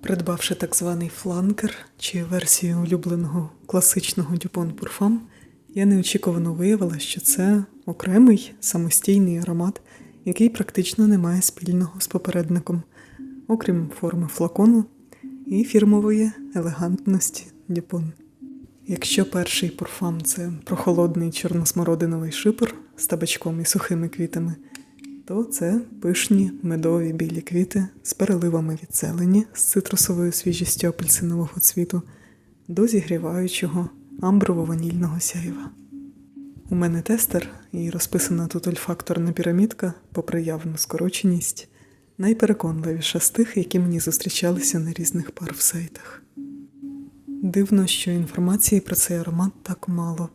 Придбавши так званий фланкер чи версію улюбленого класичного Дюпон Пурфам, я неочікувано виявила, що це окремий самостійний аромат, який практично не має спільного з попередником, окрім форми флакону і фірмової елегантності Дюпон. Якщо перший пурфам це прохолодний чорносмородиновий шипр з табачком і сухими квітами, то це пишні медові білі квіти з переливами від зелені з цитрусовою свіжістю апельсинового цвіту до зігріваючого амброво-ванільного сяєва. У мене тестер і розписана тут ольфакторна пірамідка, попри явну скороченість, найпереконливіша з тих, які мені зустрічалися на різних парфсайтах. Дивно, що інформації про цей аромат так мало,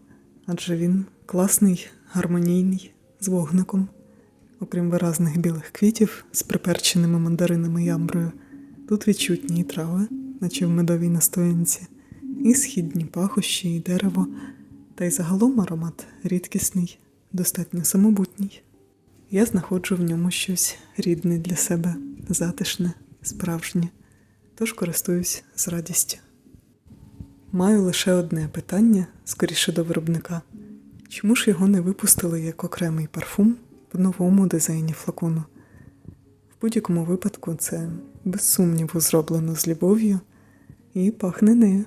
адже він класний, гармонійний, з вогником. Окрім виразних білих квітів з приперченими мандаринами і амброю, тут відчутні і трави, наче в медовій настоянці, і східні пахощі, і дерево, та й загалом аромат рідкісний, достатньо самобутній. Я знаходжу в ньому щось рідне для себе, затишне, справжнє, тож користуюсь з радістю. Маю лише одне питання, скоріше до виробника. Чому ж його не випустили як окремий парфум в новому дизайні флакону? В будь-якому випадку це без сумніву зроблено з любов'ю і пахне нею.